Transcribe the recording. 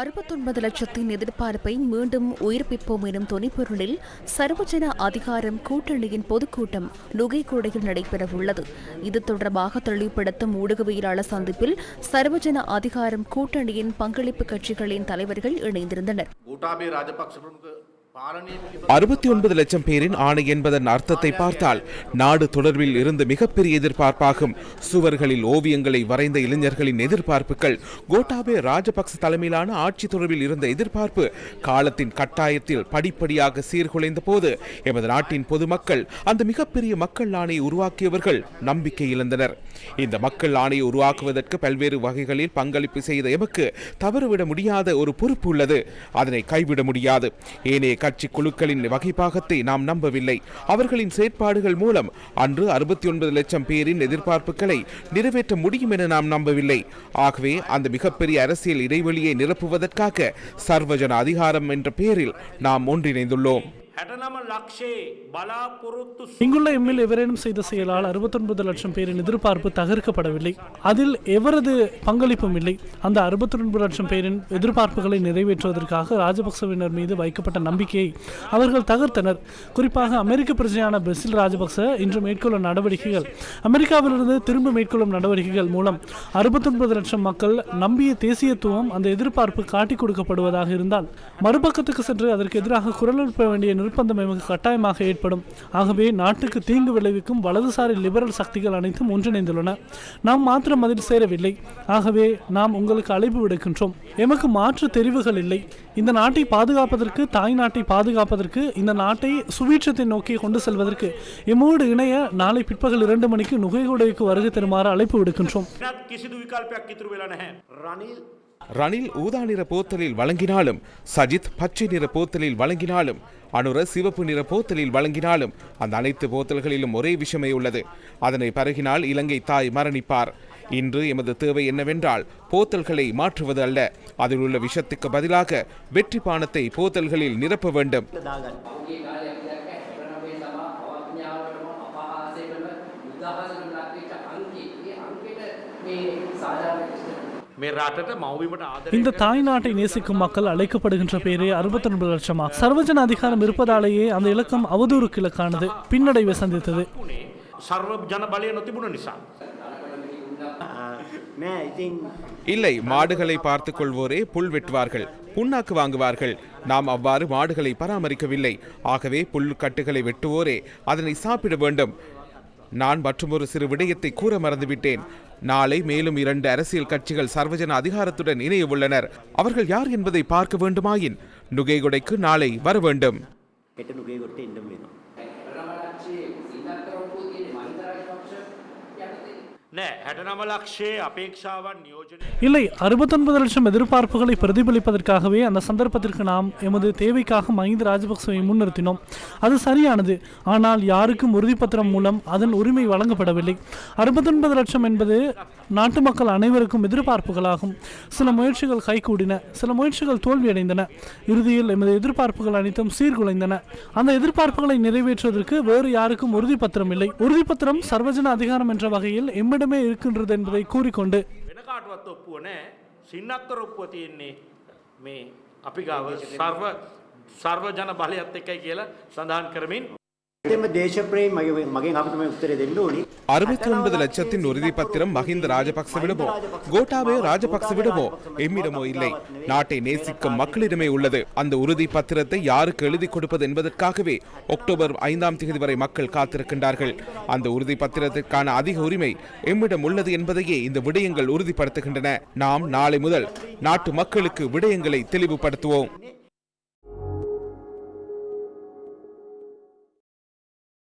அறுபத்தொன்பது லட்சத்தின் எதிர்பார்ப்பை மீண்டும் உயிர்ப்பிப்போம் எனும் துணைப்பொருளில் சர்வஜன அதிகாரம் கூட்டணியின் பொதுக்கூட்டம் நுகைக்கூடையில் நடைபெறவுள்ளது. இது தொடர்பாக தெளிவுபடுத்தும் ஊடகவியலாளர் சந்திப்பில் சர்வஜன அதிகாரம் கூட்டணியின் பங்களிப்பு கட்சிகளின் தலைவர்கள் இணைந்திருந்தனர். அறுபத்தி ஒன்பது லட்சம் பேரின் ஆணை என்பதன் அர்த்தத்தை பார்த்தால் நாடு தொடர்பில் இருந்து மிகப்பெரிய எதிர்பார்ப்பாகும். சுவர்களில் ஓவியங்களை வரைந்த இளைஞர்களின் எதிர்பார்ப்புகள் கோட்டாபே ராஜபக்ச தலைமையிலான ஆட்சி தொடர்பில் இருந்த எதிர்பார்ப்பு காலத்தின் கட்டாயத்தில் படிப்படியாக சீர்குலைந்த போது எமது நாட்டின் பொதுமக்கள் அந்த மிகப்பெரிய மக்கள் ஆணையை உருவாக்கியவர்கள் நம்பிக்கை இழந்தனர். இந்த மக்கள் ஆணையை உருவாக்குவதற்கு பல்வேறு வகைகளில் பங்களிப்பு செய்த எமக்கு தவறுவிட முடியாத ஒரு பொறுப்பு உள்ளது. அதனை கைவிட முடியாது. ஏனைய கட்சி குழுக்களின் வகைப்பாகத்தை நாம் நம்பவில்லை. அவர்களின் செயற்பாடுகள் மூலம் அன்று அறுபத்தி ஒன்பது லட்சம் பேரின் எதிர்பார்ப்புகளை நிறைவேற்ற முடியும் என நாம் நம்பவில்லை. ஆகவே அந்த மிகப்பெரிய அரசியல் இடைவெளியை நிரப்புவதற்காக சர்வஜன அதிகாரம் என்ற பெயரில் நாம் ஒன்றிணைந்துள்ளோம். இங்குள்ள எம்எல் எவரேனும் செய்த செயலால் அறுபத்தொன்பது லட்சம் பேரின் எதிர்பார்ப்பு தகர்க்கப்படவில்லை. அதில் எவரது பங்களிப்பும் இல்லை. அந்த அறுபத்தொன்பது லட்சம் பேரின் எதிர்பார்ப்புகளை நிறைவேற்றுவதற்காக ராஜபக்சவினர் மீது வைக்கப்பட்ட நம்பிக்கையை அவர்கள் தகர்த்தனர். குறிப்பாக அமெரிக்க பிரஜையான பெசில் ராஜபக்ச இன்று மேற்கொள்ளும் நடவடிக்கைகள் அமெரிக்காவிலிருந்து திரும்ப மேற்கொள்ளும் நடவடிக்கைகள் மூலம் அறுபத்தொன்பது லட்சம் மக்கள் நம்பிய தேசியத்துவம் அந்த எதிர்பார்ப்பு காட்டிக் கொடுக்கப்படுவதாக இருந்தால் மறுபக்கத்துக்கு சென்று அதற்கு எதிராக குரல் எழுப்ப வேண்டிய நிர்பந்தம் எமக்கு கட்டாயமாக ஏற்படும். ஆகவே நாட்டுக்கு தீங்கு விளைவிக்கும் வலதுசாரி லிபரல் சக்திகள் அனைத்தும் ஒன்றிணைந்துள்ளன. நாம் மாத்திரம் அதில் சேரவில்லை. ஆகவே நாம் உங்களுக்கு அழைப்பு விடுக்கின்றோம். எமக்கு மாற்று தெரிவுகள் இல்லை. இந்த நாட்டை பாதுகாப்பதற்கு தாய் நாட்டை பாதுகாப்பதற்கு இந்த நாட்டை சுவீட்சத்தை நோக்கி கொண்டு செல்வதற்கு எம்மோடு இணைய நாளை பிற்பகல் இரண்டு மணிக்கு நுகைகொடைக்கு வருகை தருமாறு அழைப்பு விடுக்கின்றோம். නත් කිසිදු විකල්පයක් ඉතුරු වෙලා නැහැ. රනිල් ரணில் ஊதா நிற போத்தலில் வழங்கினாலும் சஜித் பச்சை நிற போத்தலில் வழங்கினாலும் அனுர சிவப்பு நிற போத்தலில் வழங்கினாலும் அந்த அனைத்து போத்தல்களிலும் ஒரே விஷயமே உள்ளது அதனை பருகினால் இலங்கை தாய் மரணிப்பார் இன்று எமது தேவை என்னவென்றால் போத்தல்களை மாற்றுவது அல்ல அதில் உள்ள விஷத்துக்கு பதிலாக வெற்றி பானத்தை போத்தல்களில் நிரப்ப வேண்டும் දාගන්න. පහුගිය කාලේ අපි දැක්ක හැබරනවේ තමා අවඥාවටම අපහාසයටම උදාහසකට ලක්වෙච්ච අංකේ ඒ අංකෙට මේ සාධාරණ இந்த தாய் நாட்டை நேசிக்கும் மக்கள் அழைக்கப்படுகின்ற பெயரே அறுபத்தி ஒன்பது லட்சமா. சர்வஜன அதிகாரம் இருப்பதாலேயே அந்த இலக்கம் அவதூறு கிழக்கானது. பின்னடைவை சந்தித்தது. இல்லை மாடுகளை பார்த்துக் கொள்வோரே புல் வெட்டுவார்கள் புண்ணாக்கு வாங்குவார்கள். நாம் அவ்வாறு மாடுகளை பராமரிக்கவில்லை. ஆகவே புல் கட்டுகளை வெட்டுவோரே அதனை சாப்பிட வேண்டும். நான் மற்றொரு சிறு விடயத்தை கூற மறந்துவிட்டேன். நாளை மேலும் இரண்டு அரசியல் கட்சிகள் சர்வஜன அதிகாரத்துடன் இணைய உள்ளனர் அவர்கள் யார் என்பதை பார்க்க வேண்டுமாயின்? நுகைகுடைக்கு நாளை வர வேண்டும் இல்லை அறுபத்தொன்பது லட்சம் எதிர்பார்ப்புகளை பிரதிபலிப்பதற்காகவே அந்த சந்தர்ப்பத்திற்கு நாம் எமது தேவைக்காக மஹிந்த ராஜபக்சவை முன்னிறுத்தினோம். அது சரியானது. ஆனால் யாருக்கும் உறுதிப்பத்திரம் மூலம் அதன் உரிமை வழங்கப்படவில்லை. அறுபத்தொன்பது லட்சம் என்பது நாட்டு மக்கள் அனைவருக்கும் எதிர்பார்ப்புகளாகும். சில முயற்சிகள் கைகூடின. சில முயற்சிகள் தோல்வியடைந்தன. இறுதியில் எமது எதிர்பார்ப்புகள் அனைத்தும் சீர்குலைந்தன. அந்த எதிர்பார்ப்புகளை நிறைவேற்றுவதற்கு வேறு யாருக்கும் உறுதிப்பத்திரம் இல்லை. உறுதிப்பத்திரம் சர்வஜன அதிகாரம் என்ற வகையில் எம்மிடமே இருக்கின்றது என்பதை கூறிக்கொண்டு වෙන කාටවත් ඔප්පුව නෑ සින්නක්තර ඔප්පුව තියෙන්නේ මේ අපි ගාව සර්ව සර්ව ජන බලයත් එකයි කියලා සඳහන් කරමින් அறுபத்தி ஒன்பது லட்சத்தின் உறுதி பத்திரம் மஹிந்த ராஜபக்சவிடமோ ராஜபக்ச ராஜபக்சவிடமோ எம்மிடமோ இல்லை நாட்டை நேசிக்கும் மக்களிடமே உள்ளது அந்த உறுதி பத்திரத்தை யாருக்கு எழுதி கொடுப்பது என்பதற்காகவே அக்டோபர் ஐந்தாம் தேதி வரை மக்கள் காத்திருக்கின்றார்கள் அந்த உறுதி பத்திரத்திற்கான அதிக உரிமை எம்மிடம் உள்ளது என்பதையே இந்த விடயங்கள் உறுதிப்படுத்துகின்றன நாம் நாளை முதல் நாட்டு மக்களுக்கு விடயங்களை தெளிவுபடுத்துவோம்